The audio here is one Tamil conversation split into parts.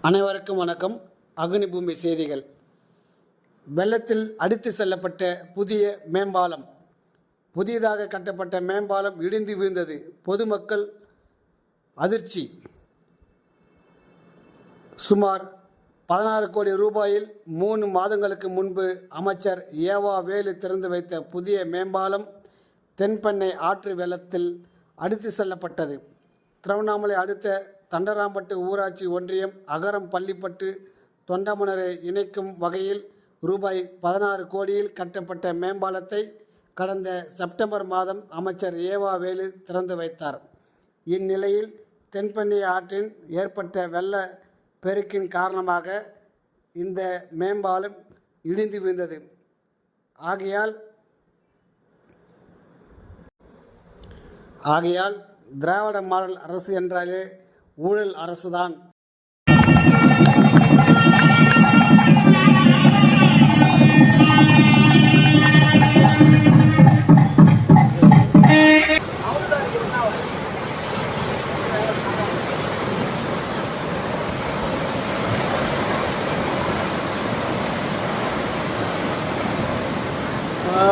அனைவருக்கும் வணக்கம். அக்னிபூமி செய்திகள். வெள்ளத்தில் அடித்து செல்லப்பட்ட புதிய மேம்பாலம். புதியதாக கட்டப்பட்ட மேம்பாலம் இடிந்து விழுந்தது. பொதுமக்கள் அதிர்ச்சி. சுமார் பதினாறு கோடி ரூபாயில் மூணு மாதங்களுக்கு முன்பு அமைச்சர் ஏவா வேலு திறந்து வைத்த புதிய மேம்பாலம் தென்பெண்ணை ஆற்று வெள்ளத்தில் அடித்து செல்லப்பட்டது. திருவண்ணாமலை அடுத்த தண்டராம்பட்டு ஊராட்சி ஒன்றியம் அகரம் பள்ளிப்பட்டு தொண்டமனரை இணைக்கும் வகையில் ரூபாய் பதினாறு கோடியில் கட்டப்பட்ட மேம்பாலத்தை கடந்த செப்டம்பர் மாதம் அமைச்சர் ஏவா வேலு திறந்து வைத்தார். இந்நிலையில் தென்பெண்ணை ஆற்றின் ஏற்பட்ட வெள்ள பெருக்கின் காரணமாக இந்த மேம்பாலம் இடிந்து விழுந்தது. ஆகையால் ஆகையால் திராவிட மாடல் அரசு என்றாலே ஊழல் அரசுதான்.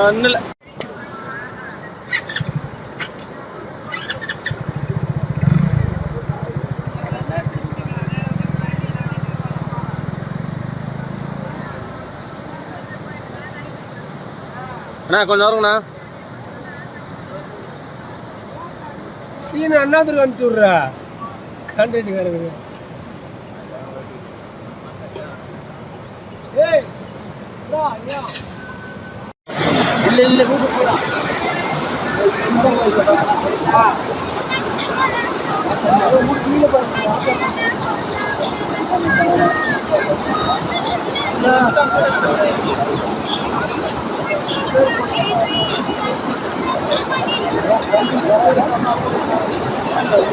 அண்ணல அண்ணா கொஞ்சம் வருங்கண்ணா சீன அண்ணாதுருக்கு அனுப்பிச்சு விட்ற. கான்ட்ராக்ட் வேறு ஏய்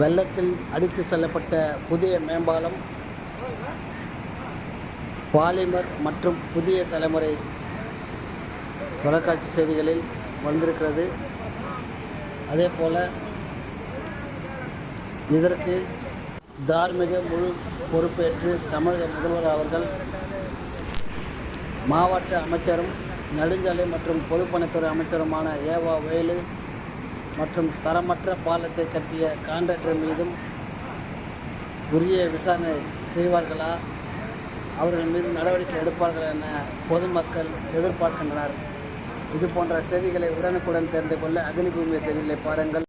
வெள்ளத்தில் அடித்து செல்லப்பட்ட புதிய மேம்பாலம் பாலிமர் மற்றும் புதிய தலைமுறை தொலைக்காட்சி செய்திகளில் வந்திருக்கிறது. அதே போல் இதற்கு தார்மீக முழு பொறுப்பேற்று தமிழக முதல்வர் அவர்கள் மாவட்ட அமைச்சரும் நெடுஞ்சாலை மற்றும் பொதுப்பணித்துறை அமைச்சருமான ஏவா வேலு மற்றும் தரமற்ற பாலத்தை கட்டிய கான்ட்ராக்டர் மீதும் உரிய விசாரணை செய்வார்களா? அவர்கள் மீது நடவடிக்கை எடுப்பார்கள் என பொதுமக்கள் எதிர்பார்க்கின்றனர். இது போன்ற செய்திகளை உடனுக்குடன் தெரிந்து கொள்ள அக்னிபூமி செய்திகளை பாருங்கள்.